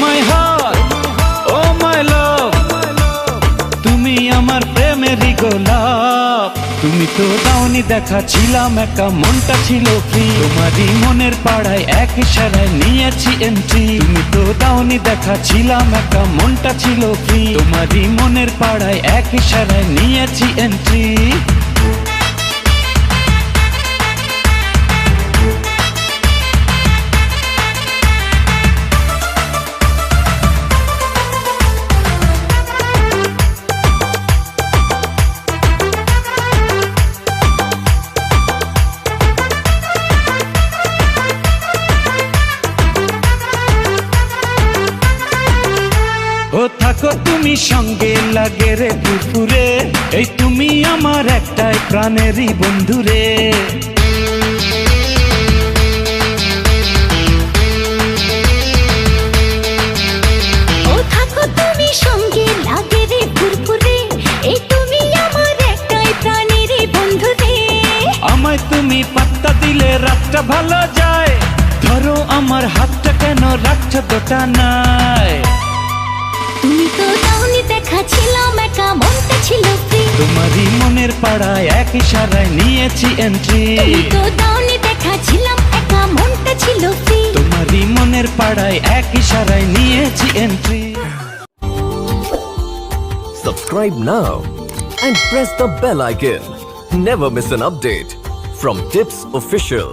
My heart ও মাই লাভ তুমি আমার প্রেমেরই গোলাপ। তুমি তো দাওনি দেখা ছিলাম একা মনটা ছিল ফ্রি তোমারই মনের পাড়ায় এক ইশারায় নিয়েছি এন্ট্রি তুমি তো দাওনি দেখা ছিলাম একা মনটা ছিল ফ্রি তোমারই মনের পাড়ায় এক ইশারায় নিয়েছি এন্ট্রি থাকো তুমি সঙ্গে লাগে রে দুপুরে। এই তুমি আমার একটাই প্রাণেরই বন্ধুরে। আমায় তুমি পাত্তা দিলে রাতটা ভালো যায়। ধরো আমার হাতটা কেন রাখছো দুটা নাই। তুমি তো দাওনি দেখা ছিলাম একা মনটা ছিল ফ্রি তোমারই মনের পাড়ায় এক ইশারায় নিয়েছি এন্ট্রি তুমি তো দাওনি দেখা ছিলাম একা মনটা ছিল ফ্রি তোমারই মনের পাড়ায় এক ইশারায় নিয়েছি entry Subscribe now and press the bell icon. Never miss an update from Tips Official.